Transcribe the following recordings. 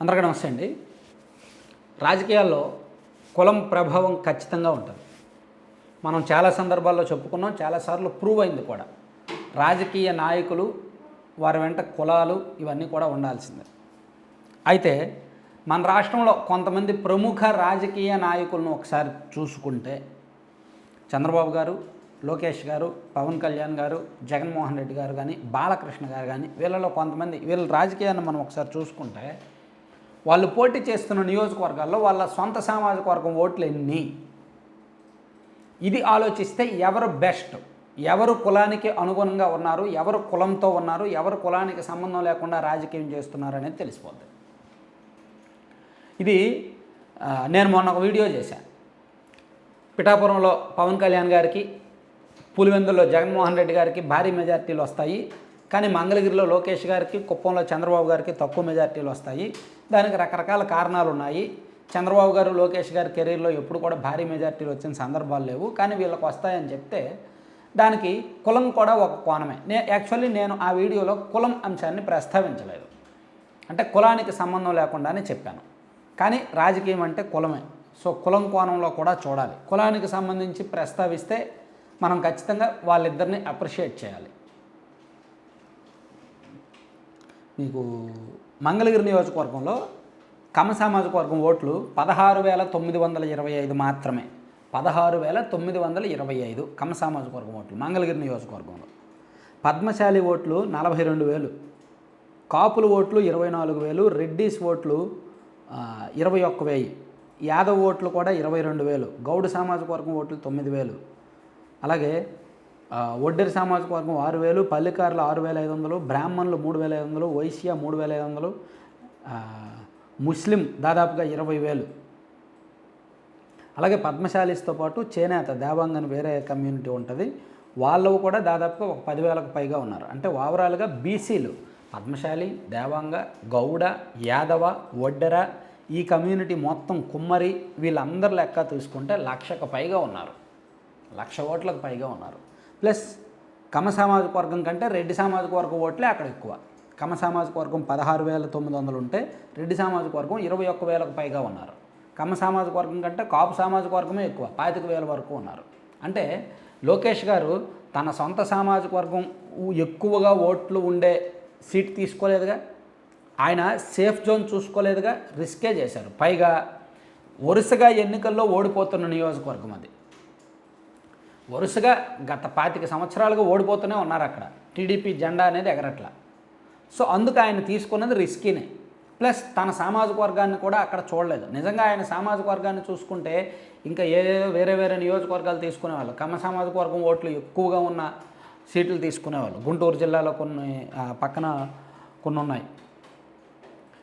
అందరికీ నమస్తే అండి. రాజకీయాల్లో కులం ప్రభావం ఖచ్చితంగా ఉంటుంది. మనం చాలా సందర్భాల్లో చెప్పుకున్నాం చాలాసార్లు ప్రూవ్ అయింది కూడా. రాజకీయ నాయకులు వారి వెంట కులాలు ఇవన్నీ కూడా ఉండాల్సిందే. అయితే మన రాష్ట్రంలో కొంతమంది ప్రముఖ రాజకీయ నాయకులను ఒకసారి చూసుకుంటే చంద్రబాబు గారు లోకేష్ గారు పవన్ కళ్యాణ్ గారు జగన్మోహన్ రెడ్డి గారు కానీ బాలకృష్ణ గారు కానీ వీళ్ళలో కొంతమంది వీళ్ళ రాజకీయాన్ని మనం ఒకసారి చూసుకుంటే వాళ్ళు పోటీ చేస్తున్న నియోజకవర్గాల్లో వాళ్ళ సొంత సామాజిక వర్గం ఓట్లు ఎన్ని ఇది ఆలోచిస్తే ఎవరు బెస్ట్? ఎవరు కులానికి అనుగుణంగా ఉన్నారు? ఎవరు కులంతో ఉన్నారు? ఎవరు కులానికి సంబంధం లేకుండా రాజకీయం చేస్తున్నారు అనేది తెలిసిపోద్ది. ఇది నేను మొన్న ఒక వీడియో చేశాను పిఠాపురంలో పవన్ కళ్యాణ్ గారికి పులివెందుల్లో జగన్మోహన్ రెడ్డి గారికి భారీ మెజార్టీలు వస్తాయి. కానీ మంగళగిరిలో లోకేష్ గారికి కుప్పంలో చంద్రబాబు గారికి తక్కువ మెజార్టీలు వస్తాయి. దానికి రకరకాల కారణాలు ఉన్నాయి. చంద్రబాబు గారు లోకేష్ గారి కెరీర్లో ఎప్పుడు కూడా భారీ మెజార్టీలు వచ్చిన సందర్భాలు లేవు. కానీ వీళ్ళకి వస్తాయని చెప్తే దానికి కులం కూడా ఒక కోణమే. నే యాక్చువల్లీ నేను ఆ వీడియోలో కులం అంశాన్ని ప్రస్తావించలేదు. అంటే కులానికి సంబంధం లేకుండానే చెప్పాను. కానీ రాజకీయం అంటే కులమే. సో కులం కోణంలో కూడా చూడాలి. కులానికి సంబంధించి ప్రస్తావిస్తే మనం ఖచ్చితంగా వాళ్ళిద్దరిని అప్రిషియేట్ చేయాలి. మీకు మంగళగిరి నియోజకవర్గంలో కమ సామాజిక వర్గం ఓట్లు పదహారు వేల తొమ్మిది వందల ఇరవై ఐదు మాత్రమే. పదహారు వేల తొమ్మిది వందల ఇరవై ఐదు కమ సామాజిక వర్గం ఓట్లు మంగళగిరి నియోజకవర్గంలో. పద్మశాలి ఓట్లు నలభై రెండు వేలు. కాపుల ఓట్లు ఇరవై నాలుగు వేలు. రెడ్డీస్ ఓట్లు ఇరవై ఒక్క వెయ్యి యాదవ్ ఓట్లు కూడా ఇరవై రెండు వేలు. గౌడ్ సామాజిక వర్గం ఓట్లు తొమ్మిది వేలు. అలాగే ఒడ్డరి సామాజిక వర్గం ఆరు వేలు పల్లెకారులు ఆరు వేల ఐదు వందలు బ్రాహ్మణులు మూడు వేల ఐదు వందలు వైశ్య మూడు వేల ఐదు వందలు ముస్లిం దాదాపుగా ఇరవై వేలు. అలాగే పద్మశాలిస్తో పాటు చేనేత దేవాంగ్ అని వేరే కమ్యూనిటీ ఉంటుంది. వాళ్ళు కూడా దాదాపుగా ఒక పదివేలకు పైగా ఉన్నారు. అంటే ఓవరాల్గా బీసీలు పద్మశాలి దేవాంగ గౌడ యాదవ ఒడ్డెర ఈ కమ్యూనిటీ మొత్తం కుమ్మరి వీళ్ళందరి లెక్క తీసుకుంటే లక్షకు పైగా ఉన్నారు. లక్ష ఓట్లకు పైగా ఉన్నారు. ప్లస్ కమ సామాజిక వర్గం కంటే రెడ్డి సామాజిక వర్గం ఓట్లే అక్కడ ఎక్కువ. కమ సామాజిక వర్గం పదహారు వేల తొమ్మిది వందలు ఉంటే రెడ్డి సామాజిక వర్గం ఇరవై ఒక్క వేలకు పైగా ఉన్నారు. కమ్మ సామాజిక వర్గం కంటే కాపు సామాజిక వర్గమే ఎక్కువ పాతిక వేల వరకు ఉన్నారు. అంటే లోకేష్ గారు తన సొంత సామాజిక వర్గం ఎక్కువగా ఓట్లు ఉండే సీట్ తీసుకోలేదుగా ఆయన సేఫ్ జోన్ చూసుకోలేదుగా రిస్కే చేశారు. పైగా వరుసగా ఎన్నికల్లో ఓడిపోతున్న నియోజకవర్గం అది. వరుసగా గత పాతిక సంవత్సరాలుగా ఓడిపోతూనే ఉన్నారు అక్కడ. టీడీపీ జెండా అనేది ఎగరట్ల. సో అందుకు ఆయన తీసుకున్నది రిస్కీనే. ప్లస్ తన సామాజిక వర్గాన్ని కూడా అక్కడ చూడలేదు. నిజంగా ఆయన సామాజిక వర్గాన్ని చూసుకుంటే ఇంకా ఏదేదో వేరే వేరే నియోజకవర్గాలు తీసుకునేవాళ్ళు. కమ్మ సామాజిక వర్గం ఓట్లు ఎక్కువగా ఉన్న సీట్లు తీసుకునేవాళ్ళు. గుంటూరు జిల్లాలో కొన్ని పక్కన కొన్ని ఉన్నాయి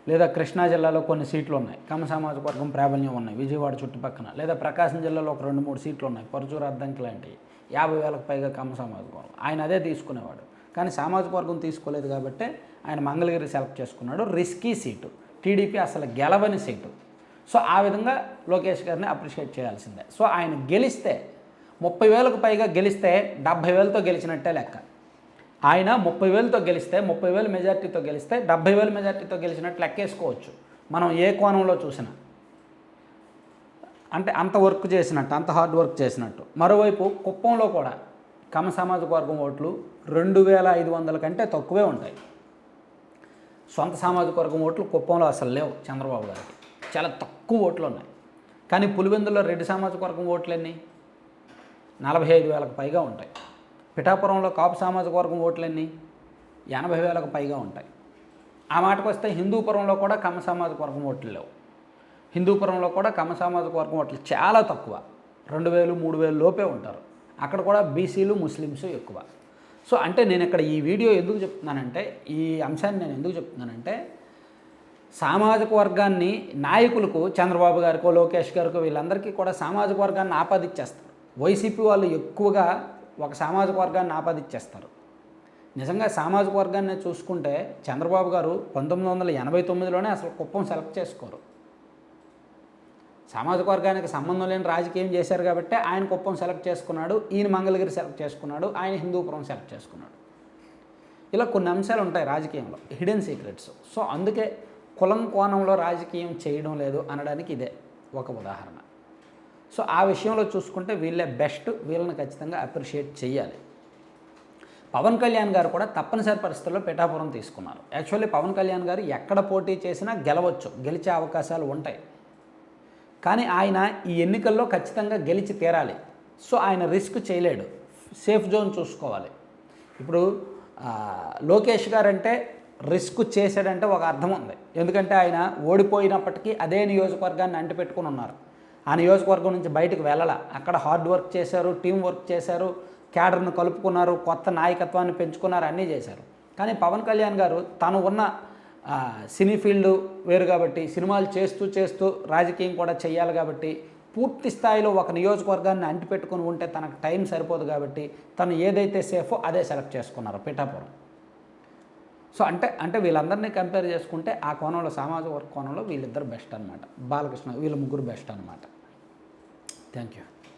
లేదా కృష్ణా జిల్లాలో కొన్ని సీట్లు ఉన్నాయి. కమ సామాజిక వర్గం ప్రాబల్యం ఉన్నాయి. విజయవాడ చుట్టుపక్కన లేదా ప్రకాశం జిల్లాలో ఒక రెండు మూడు సీట్లు ఉన్నాయి. పరుచూరు అద్దంకి లాంటివి యాభై వేలకు పైగా కమ సామాజిక వర్గం ఆయన అదే తీసుకునేవాడు. కానీ సామాజిక వర్గం తీసుకోలేదు కాబట్టి ఆయన మంగళగిరి సెలెక్ట్ చేసుకున్నాడు. Risky seat. టీడీపీ అసలు గెలవని సీటు. సో ఆ విధంగా లోకేష్ గారిని అప్రిషియేట్ చేయాల్సిందే. సో ఆయన గెలిస్తే ముప్పై వేలకు పైగా గెలిస్తే డెబ్భై వేలతో గెలిచినట్టే లెక్క. ఆయన ముప్పై వేలతో గెలిస్తే ముప్పై వేలు మెజార్టీతో గెలిస్తే డెబ్బై వేలు మెజార్టీతో గెలిచినట్టు లెక్కేసుకోవచ్చు. మనం ఏ కోణంలో చూసినా. అంటే అంత వర్క్ చేసినట్టు అంత హార్డ్ వర్క్ చేసినట్టు. మరోవైపు కుప్పంలో కూడా కమ సామాజిక వర్గం ఓట్లు రెండు వేల ఐదు వందల కంటే తక్కువే ఉంటాయి. సొంత సామాజిక వర్గం ఓట్లు కుప్పంలో అసలు లేవు చంద్రబాబు గారికి. చాలా తక్కువ ఓట్లు ఉన్నాయి. కానీ పులివెందులో రెడ్డి సామాజిక వర్గం ఓట్లు ఎన్ని నలభై ఐదు వేలకు పైగా ఉంటాయి. పిఠాపురంలో కాపు సామాజిక వర్గం ఓట్లన్నీ ఎనభై వేలకు పైగా ఉంటాయి. ఆ మాటకు వస్తే హిందూపురంలో కూడా కమ్మ సామాజిక వర్గం ఓట్లు లేవు. హిందూపురంలో కూడా కమ్మ సామాజిక వర్గం ఓట్లు చాలా తక్కువ. రెండు వేలు మూడు వేలు లోపే ఉంటారు. అక్కడ కూడా బీసీలు ముస్లిమ్స్ ఎక్కువ. సో అంటే నేను ఇక్కడ ఈ వీడియో ఎందుకు చెప్తున్నానంటే ఈ అంశాన్ని నేను ఎందుకు చెప్తున్నానంటే సామాజిక వర్గాన్ని నాయకులకు చంద్రబాబు గారికో లోకేష్ గారికో వీళ్ళందరికీ కూడా సామాజిక వర్గాన్ని ఆపాదిచ్చేస్తారు. వైసీపీ వాళ్ళు ఎక్కువగా ఒక సామాజిక వర్గాన్ని ఆపాదిచ్చేస్తారు. నిజంగా సామాజిక వర్గాన్ని చూసుకుంటే చంద్రబాబు గారు పంతొమ్మిది వందల ఎనభై తొమ్మిదిలోనే అసలు కుప్పం సెలెక్ట్ చేసుకోరు. సామాజిక వర్గానికి సంబంధం లేని రాజకీయం చేశారు కాబట్టి ఆయన కుప్పం సెలెక్ట్ చేసుకున్నాడు ఈయన మంగళగిరి సెలెక్ట్ చేసుకున్నాడు ఆయన హిందూపురం సెలెక్ట్ చేసుకున్నాడు. ఇలా కొన్ని అంశాలు ఉంటాయి రాజకీయంలో హిడెన్ సీక్రెట్స్ సో అందుకే కులం కోణంలో రాజకీయం చేయడం లేదు అనడానికి ఇదే ఒక ఉదాహరణ. సో ఆ విషయంలో చూసుకుంటే వీళ్ళే బెస్ట్ వీళ్ళని ఖచ్చితంగా అప్రిషియేట్ చేయాలి పవన్ కళ్యాణ్ గారు కూడా తప్పనిసరి పరిస్థితుల్లో పిఠాపురం తీసుకున్నారు. యాక్చువల్లీ పవన్ కళ్యాణ్ గారు ఎక్కడ పోటీ చేసినా గెలవచ్చు గెలిచే అవకాశాలు ఉంటాయి. కానీ ఆయన ఈ ఎన్నికల్లో ఖచ్చితంగా గెలిచి తీరాలి. సో ఆయన రిస్క్ చేయలేడు. సేఫ్ జోన్ చూసుకోవాలి. ఇప్పుడు లోకేష్ గారంటే రిస్క్ చేశాడంటే ఒక అర్థం ఉంది. ఎందుకంటే ఆయన ఓడిపోయినప్పటికీ అదే నియోజకవర్గాన్ని అంటిపెట్టుకుని ఉన్నారు. ఆ నియోజకవర్గం నుంచి బయటకు వెళ్ళాల. అక్కడ హార్డ్ వర్క్ చేశారు టీం వర్క్ చేశారు క్యాడర్ను కలుపుకున్నారు కొత్త నాయకత్వాన్ని పెంచుకున్నారు అన్నీ చేశారు. కానీ పవన్ కళ్యాణ్ గారు తను ఉన్న సినీ ఫీల్డ్ వేరు కాబట్టి సినిమాలు చేస్తూ చేస్తూ రాజకీయం కూడా చేయాలి కాబట్టి పూర్తి స్థాయిలో ఒక నియోజకవర్గాన్ని అంటిపెట్టుకుని ఉంటే తనకు టైం సరిపోదు కాబట్టి తను ఏదైతే సేఫో అదే సెలెక్ట్ చేసుకున్నారు పిఠాపురం. సో అంటే అంటే వీళ్ళందరినీ కంపేర్ చేసుకుంటే ఆ కోణంలో సామాజిక వర్గ కోణంలో వీళ్ళిద్దరు బెస్ట్ అనమాట బాలకృష్ణ వీళ్ళ ముగ్గురు బెస్ట్ అనమాట థ్యాంక్ యూ